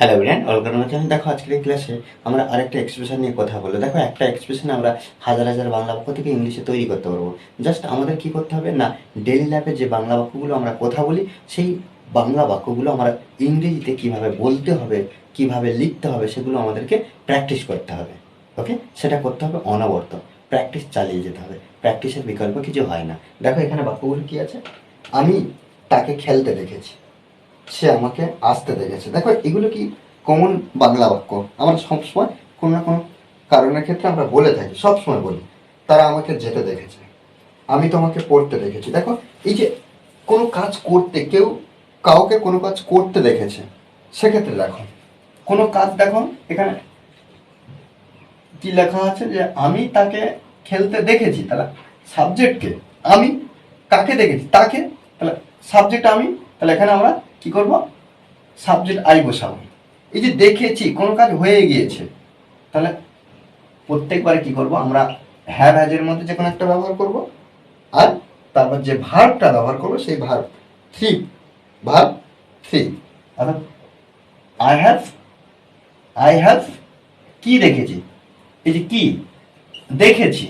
Hello Brian Walker দেখো আজকের ক্লাসে আমরা আরেকটা এক্সপ্রেশন নিয়ে কথা বলব। দেখো, একটা এক্সপ্রেশন আমরা হাজার হাজার বাংলা বাক্য থেকে ইংলিশে তৈরি করতে পারব। জাস্ট আমাদের কি করতে হবে? না ডেলি লাইফে যে বাংলা বাক্যগুলো আমরা কথা বলি, সেই বাংলা বাক্যগুলো আমরা ইংরেজিতে কীভাবে বলতে হবে, কীভাবে লিখতে হবে, সেগুলো আমাদেরকে প্র্যাকটিস করতে হবে। ওকে সেটা করতে হবে অনবরত। প্র্যাকটিস চালিয়ে যেতে হবে। প্র্যাকটিসের বিকল্প কিছু হয় না। দেখো, এখানে বাক্যগুলো কি আছে? আমি তাকে খেলতে দেখেছি। সে আমাকে আসতে দেখেছে। দেখো, এগুলো কি কমন বাংলা বাক্য? আমরা সবসময় কোনো না কোনো কারণের ক্ষেত্রে আমরা বলে থাকি, সবসময় বলি, তারা আমাকে যেতে দেখেছে, আমি তোমাকে পড়তে দেখেছি। দেখো, এই যে কোনো কাজ করতে, কেউ কাউকে কোনো কাজ করতে দেখেছে, সেক্ষেত্রে দেখো, কোনো কাজ দেখো, এখানে কি লেখা আছে যে, আমি তাকে খেলতে দেখেছি, তাহলে সাবজেক্টকে আমি কাকে দেখেছি? তাকে, তাহলে সাবজেক্ট আমি তাহলে এখানে আমরা কি করব? সাবজেক্ট আই বসাবো। এই যে দেখেছি, কোনো কাজ হয়ে গিয়েছে, তাহলে প্রত্যেকবারে কি করব? আমরা হ্যাভ হ্যাজের মধ্যে যে কোনো একটা ব্যবহার করব, আর তারপর যে ভার্বটা ব্যবহার করব, সেই ভার্ব থ্রি ভার্ব থ্রি অর্থাৎ আই হ্যাভ আই হ্যাভ কি দেখেছি? এই যে কি? দেখেছি।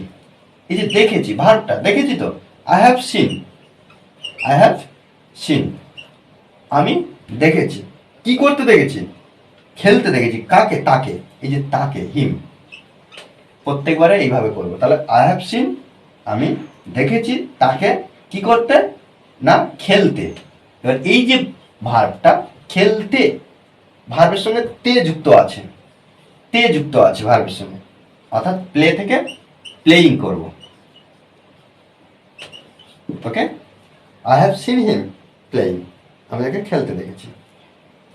এই যে দেখেছি ভার্বটা দেখেছি তো? I have seen I have seen আমি দেখেছি। কি করতে দেখেছি? খেলতে দেখেছি। কাকে? তাকে। এই যে তাকে হিম প্রত্যেকবারে এইভাবে করব। তাহলে আই হ্যাভ সিন আমি দেখেছি তাকে কি করতে? না, খেলতে। এবার এই যে ভার্বটা খেলতে ভার্বের সঙ্গে তে যুক্ত আছে। তে যুক্ত আছে ভার্বের সঙ্গে। অর্থাৎ প্লে থেকে প্লেয়িং করব। Okay I have seen him playing আমি তাকে খেলতে দেখেছি।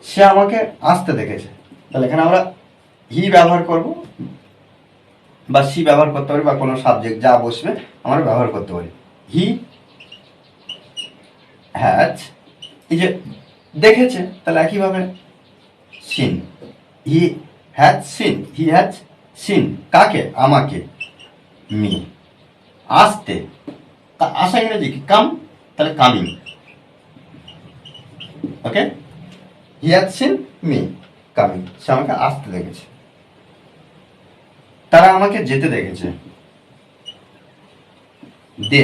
সে আমাকে আসতে দেখেছে। তাহলে এখানে আমরা হি ব্যবহার করব বা সি ব্যবহার করতে পারি বা কোনো সাবজেক্ট যা বসবে আমরা ব্যবহার করতে পারি। হি হ্যাজ এই যে দেখেছে, তাহলে একইভাবে seen he has seen he has seen কাকে? আমাকে মি আসতে, তা আসা ইংরেজি কি কাম, তাহলে coming okay he has seen me coming সে আমাকে আসতে দেখেছে। তারা আমাকে যেতে দেখেছে। দে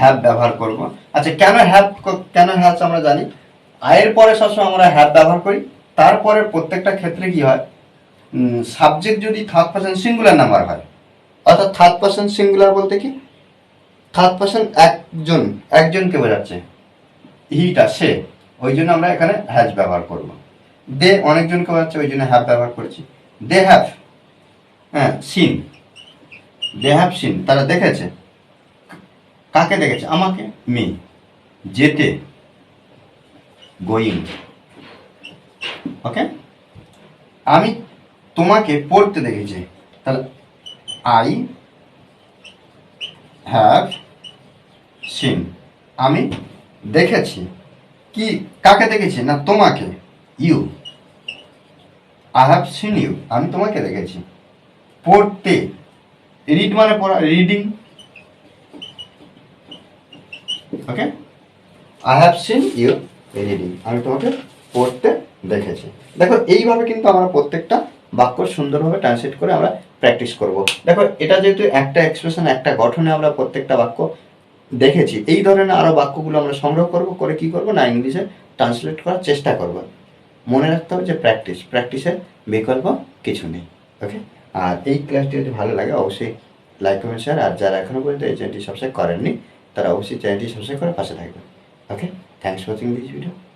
হ্যাভ ব্যবহার করব। আচ্ছা কেন হ্যাভ কেন হ্যাজ আমরা জানি। আয়ের পরে সবসময় আমরা হ্যাভ ব্যবহার করি। তারপরে প্রত্যেকটা ক্ষেত্রে কি হয়? সাবজেক্ট যদি থার্ড পার্সন সিঙ্গুলার নাম্বার হয়, অর্থাৎ থার্ড পার্সন সিঙ্গুলার বলতে কি? থার্ড পার্সন একজন, একজনকে বোঝাচ্ছে। হিটা সে ওই জন্য আমরা এখানে হ্যাজ ব্যবহার করব। দে অনেকজনকে বোঝাচ্ছে ওই জন্য হ্যাভ ব্যবহার করেছি। দে হ্যাভ হ্যাঁ সিন দে হ্যাভ সিন তারা দেখেছে? কাকে দেখেছে? আমাকে? মি যেতে। গোয়িং ওকে আমি তোমাকে পড়তে দেখেছি। তাহলে আই হ্যাভ সিন আমি দেখেছি। কি, কাকে দেখেছি? না তোমাকে? You. I have seen you আমি তোমাকে দেখেছি। পড়তে। রিড মানে পড়া reading okay I have seen you reading আমি তোমাকে পড়তে দেখেছি। দেখো, এইভাবে কিন্তু আমরা প্রত্যেকটা বাক্য সুন্দরভাবে ট্রান্সলেট করে আমরা প্র্যাকটিস করব। দেখো, এটা যেহেতু একটা এক্সপ্রেশন একটা গঠনে আমরা প্রত্যেকটা বাক্য দেখেছি, এই ধরনের আরও বাক্যগুলো আমরা সংগ্রহ করব, করে কি করব? না, ইংলিশে ট্রান্সলেট করার চেষ্টা করব। মনে রাখতে হবে যে প্র্যাকটিস প্র্যাকটিসের বিকল্প কিছু নেই ওকে আর এই ক্লাসটি যদি ভালো লাগে, অবশ্যই লাইক কমেন্ট শেয়ার আর যারা এখনও পর্যন্ত এই চ্যানেলটি সাবস্ক্রাইব করেননি, তারা অবশ্যই চ্যানেলটি সাবস্ক্রাইব করে পাশে থাকবেন okay thanks for watching this video